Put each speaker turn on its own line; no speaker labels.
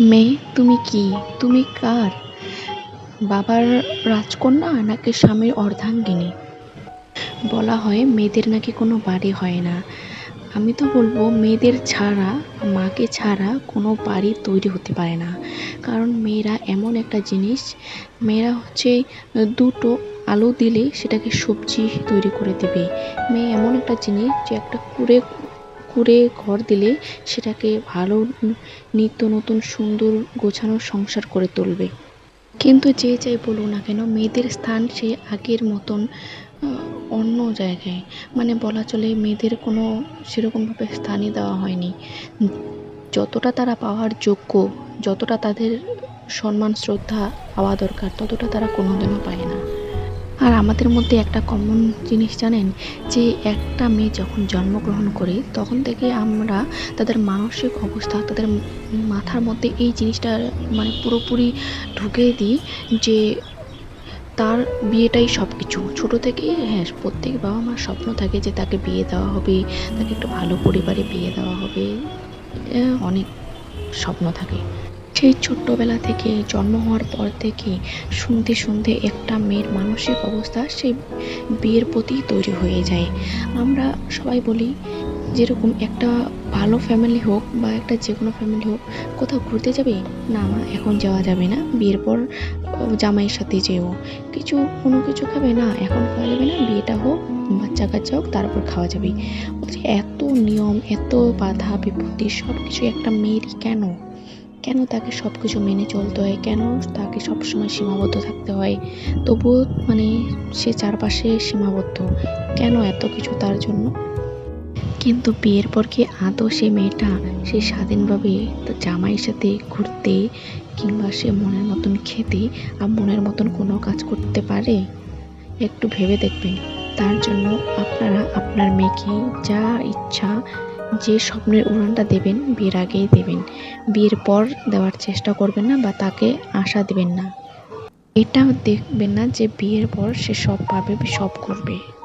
মেয়ে, তুমি কি? তুমি কার? বাবার রাজকন্যা নাকি স্বামীর অর্ধাঙ্গিনী? বলা হয় মেয়েদের নাকি কোনো বাড়ি হয় না। আমি তো বলব মেয়েদের ছাড়া, মাকে ছাড়া কোনো বাড়ি তৈরি হতে পারে না। কারণ মেয়েরা এমন একটা জিনিস, মেয়েরা হচ্ছে দুটো আলো দিলে সেটাকে সবজি তৈরি করে দেবে। মেয়ে এমন একটা জিনিস যে একটা কুড়ে কুড়ে ঘর দিলে সেটাকে ভালো নিত্য নতুন সুন্দর গোছানো সংসার করে তুলবে। কিন্তু যে যাই বলুক না কেন, মেয়েদের স্থান সে আগের মতন অন্য জায়গায়। মানে বলা চলে মেয়েদের কোনো সেরকমভাবে স্থানই দেওয়া হয়নি। যতটা তারা পাওয়ার যোগ্য, যতটা তাদের সম্মান, শ্রদ্ধা পাওয়া দরকার, ততটা তারা কোনোদিনও পায় না। আর আমাদের মধ্যে একটা কমন জিনিস জানেন, যে একটা মেয়ে যখন জন্মগ্রহণ করে, তখন থেকে আমরা তাদের মানসিক অবস্থা, তাদের মাথার মধ্যে এই জিনিসটা মানে পুরোপুরি ঢুকিয়ে দিই যে তার বিয়েটাই সব কিছু ছোটো থেকেই হ্যাঁ প্রত্যেক বাবা মার স্বপ্ন থাকে যে তাকে বিয়ে দেওয়া হবে, তাকে একটু ভালো পরিবারে বিয়ে দেওয়া হবে অনেক স্বপ্ন থাকে। সেই ছোট্টবেলা থেকে জন্ম হওয়ার পর থেকে শুনতে শুনতে একটা মেয়ের মানসিক অবস্থা সেই বিয়ের প্রতি তৈরি হয়ে যায়। আমরা সবাই বলি যেরকম একটা ভালো ফ্যামিলি হোক বা একটা যে কোনো ফ্যামিলি হোক, কোথাও ঘুরতে যাবে? না মা এখন যাওয়া যাবে না। বিয়ের পর জামাইয়ের সাথে যেও। কিছু, কোনো কিছু খাবে? না, এখন খাওয়া যাবে না। বিয়েটা হোক, বাচ্চা কাচ্চা হোক, তারপর খাওয়া যাবে। বলছে এত নিয়ম, এত বাধা, বিপত্তি সব কিছু একটা মেয়েরই কেন? কেন তাকে সব কিছু মেনে চলতে হয়? কেন তাকে সবসময় সীমাবদ্ধ থাকতে হয়? তবুও মানে সে চারপাশে সীমাবদ্ধ। কেন এত কিছু তার জন্য? কিন্তু বিয়ের পর কি আদৌ সে মেয়েটা সে স্বাধীনভাবে জামাইয়ের সাথে ঘুরতে কিংবা সে মনের মতন খেতে আর মনের মতন কোনো কাজ করতে পারে? একটু ভেবে দেখবেন। তার জন্য আপনারা আপনার মেয়েকে যা ইচ্ছা যে স্বপ্নের উড়ানটা দেবেন, বিয়ের আগেই দেবেন। বিয়ের পর দেওয়ার চেষ্টা করবেন না বা তাকে আশা দেবেন না। এটা দেখবেন না যে বিয়ের পর সে সব পাবে, সব করবে।